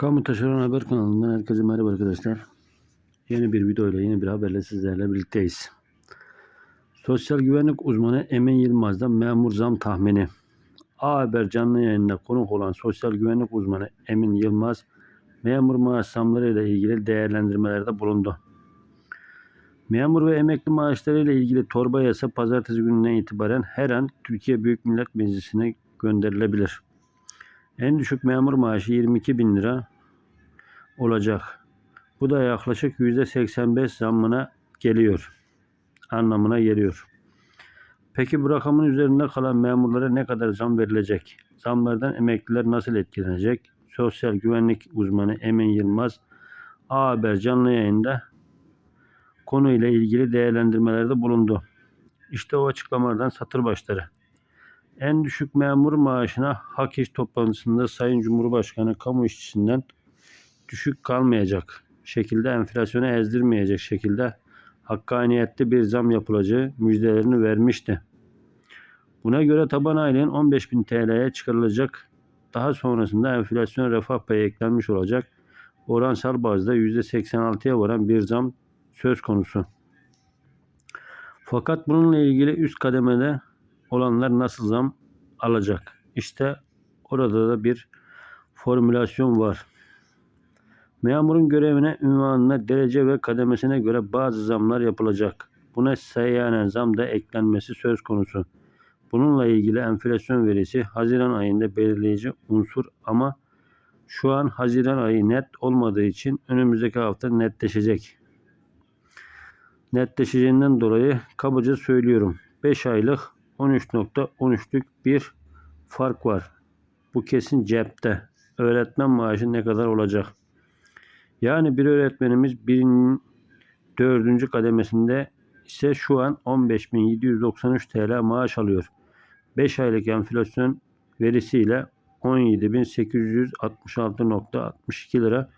Kamu Taşeron Haber kanalından herkese merhaba arkadaşlar. Yeni bir video ile yeni bir haberle sizlerle birlikteyiz. Sosyal güvenlik uzmanı Emin Yılmaz'dan memur zam tahmini. A Haber canlı yayında konuk olan sosyal güvenlik uzmanı Emin Yılmaz, memur maaş zamları ile ilgili değerlendirmelerde bulundu. Memur ve emekli maaşları ile ilgili torba yasa pazartesi gününden itibaren her an Türkiye Büyük Millet Meclisi'ne gönderilebilir. En düşük memur maaşı 22 bin lira olacak. Bu da yaklaşık %85 zammına geliyor. Anlamına geliyor. Peki bu rakamın üzerinde kalan memurlara ne kadar zam verilecek? Zamlardan emekliler nasıl etkilenecek? Sosyal güvenlik uzmanı Emin Yılmaz A Haber canlı yayında konuyla ilgili değerlendirmelerde bulundu. İşte o açıklamalardan satır başları. En düşük memur maaşına hak iş toplantısında Sayın Cumhurbaşkanı kamu işçisinden düşük kalmayacak şekilde enflasyonu ezdirmeyecek şekilde hakkaniyetli bir zam yapılacağı müjdelerini vermişti. Buna göre taban aylığın 15.000 TL'ye çıkarılacak. Daha sonrasında enflasyon refah payı eklenmiş olacak. Oransal bazda %86'ya varan bir zam söz konusu. Fakat bununla ilgili üst kademede olanlar nasıl zam alacak? İşte orada da bir formülasyon var. Memurun görevine, ünvanına, derece ve kademesine göre bazı zamlar yapılacak. Buna seyyanen zam da eklenmesi söz konusu. Bununla ilgili enflasyon verisi Haziran ayında belirleyici unsur ama şu an Haziran ayı net olmadığı için önümüzdeki hafta netleşecek. Netleşeceğinden dolayı kabaca söylüyorum. 5 aylık 13.13'lük bir fark var. Bu kesin cepte. Öğretmen maaşı ne kadar olacak? Yani bir öğretmenimiz birinin dördüncü kademesinde ise şu an 15.793 TL maaş alıyor. 5 aylık enflasyon verisiyle 17.866.62 lira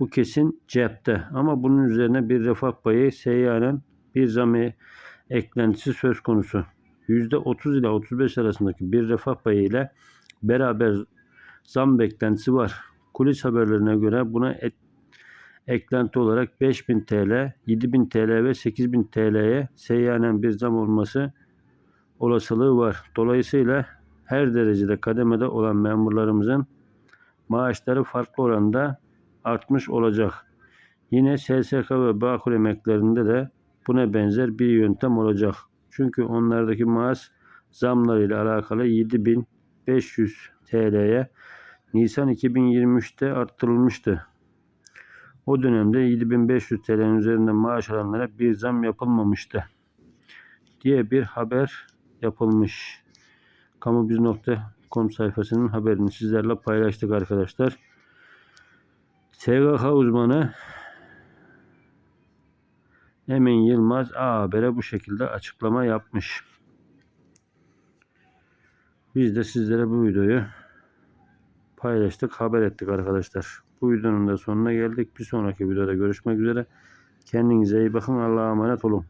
bu kesin cepte. Ama bunun üzerine bir refah payı seyyanen bir zam eklentisi söz konusu. %30 ile 35 arasındaki bir refah payı ile beraber zam beklentisi var. Kulis haberlerine göre buna et, eklenti olarak 5000 TL, 7000 TL ve 8000 TL'ye seyyanen bir zam olması olasılığı var. Dolayısıyla her derecede kademede olan memurlarımızın maaşları farklı oranda artmış olacak. Yine SSK ve Bağkur emeklerinde de buna benzer bir yöntem olacak. Çünkü onlardaki maaş zamlarıyla alakalı 7500 TL'ye Nisan 2023'te arttırılmıştı. O dönemde 7500 TL'nin üzerinde maaş alanlara bir zam yapılmamıştı diye bir haber yapılmış. Kamubiz.com sayfasının haberini sizlerle paylaştık arkadaşlar. SGK uzmanı Emin Yılmaz A Haber'e bu şekilde açıklama yapmış. Biz de sizlere bu videoyu paylaştık, haber ettik arkadaşlar. Bu videonun da sonuna geldik. Bir sonraki videoda görüşmek üzere. Kendinize iyi bakın. Allah'a emanet olun.